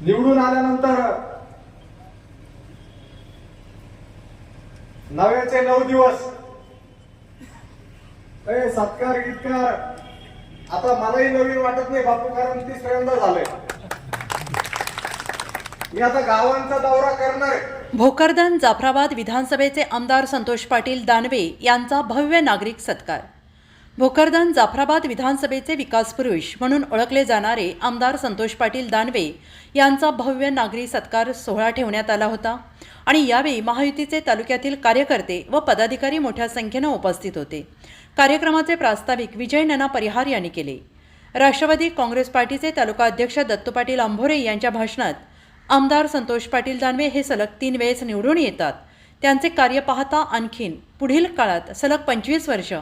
निवडून आल्यानंतर नव्याचे नऊ दिवस. ए सत्कार गीतकार. आता मलाही नवीन वाटत नाही बापू कारण तिसऱ्यांदा झालंय मी आता गावांचा दौरा करणार आहे. भोकरदन जाफराबाद विधानसभेचे आमदार संतोष पाटील दानवे यांचा भव्य नागरिक सत्कार. भोकरदन जाफराबाद विधानसभेचे विकास पुरुष म्हणून ओळखले जाणारे आमदार संतोष पाटील दानवे यांचा भव्य नागरी सत्कार सोहळा ठेवण्यात आला होता. आणि यावेळी महायुतीचे तालुक्यातील कार्यकर्ते व पदाधिकारी मोठ्या संख्येनं उपस्थित होते. कार्यक्रमाचे प्रास्ताविक विजय नना परिहार यांनी केले. राष्ट्रवादी काँग्रेस पार्टीचे तालुका अध्यक्ष दत्तू पाटील आंभोरे यांच्या भाषणात आमदार संतोष पाटील दानवे हे सलग तीन वेळेस निवडून येतात. त्यांचे कार्य पाहता आणखीन पुढील काळात सलग पंचवीस वर्ष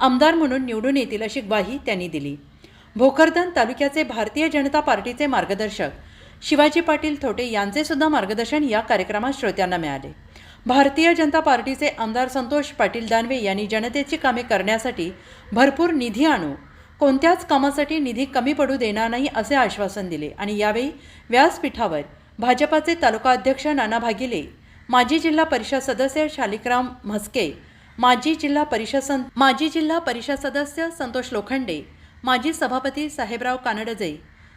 आमदार म्हणून निवडून येतील अशी ग्वाही त्यांनी दिली. भोकरदन तालुक्याचे भारतीय जनता पार्टीचे मार्गदर्शक शिवाजी पाटील थोटे यांचे सुद्धा मार्गदर्शन या कार्यक्रमात श्रोत्यांना मिळाले. भारतीय जनता पार्टीचे आमदार संतोष पाटील दानवे यांनी जनतेची कामे करण्यासाठी भरपूर निधी आणू कोणत्याच कामासाठी निधी कमी पडू देणार नाही असे आश्वासन दिले आणि यावेळी व्यासपीठावर भाजपाचे तालुका अध्यक्ष नाना भागिले माजी जिल्हा परिषद सदस्य शालिकराम म्हस्के माजी जिल्हा परिषद सं माजी जिल्हा परिषद सदस्य संतोष लोखंडे माजी सभापती साहेबराव कानडजे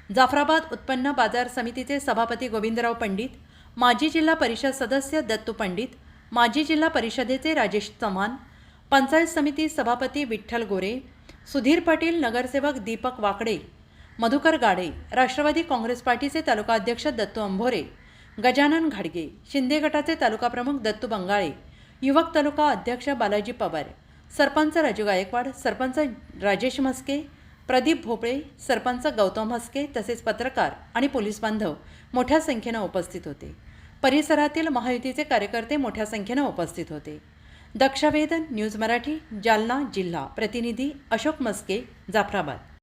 जाफराबाद उत्पन्न बाजार समितीचे सभापती गोविंदराव पंडित माजी जिल्हा परिषद सदस्य दत्तू पंडित माजी जिल्हा परिषदेचे राजेश चव्हाण पंचायत समिती सभापती विठ्ठल गोरे सुधीर पाटील नगरसेवक दीपक वाकडे मधुकर गाडे राष्ट्रवादी काँग्रेस पार्टीचे तालुका अध्यक्ष दत्तू अंभोरे गजानन घाडगे शिंदे गटाचे तालुका प्रमुख दत्तू बंगाळे युवक तालुका अध्यक्ष बालाजी पवार सरपंच राजू गायकवाड सरपंच राजेश म्हस्के प्रदीप भोपळे सरपंच गौतम म्हस्के तसेच पत्रकार आणि पोलीस बांधव मोठ्या संख्येनं उपस्थित होते. परिसरातील महायुतीचे कार्यकर्ते मोठ्या संख्येनं उपस्थित होते. दक्षवेदन न्यूज मराठी जालना जिल्हा प्रतिनिधी अशोक मस्के जाफराबाद.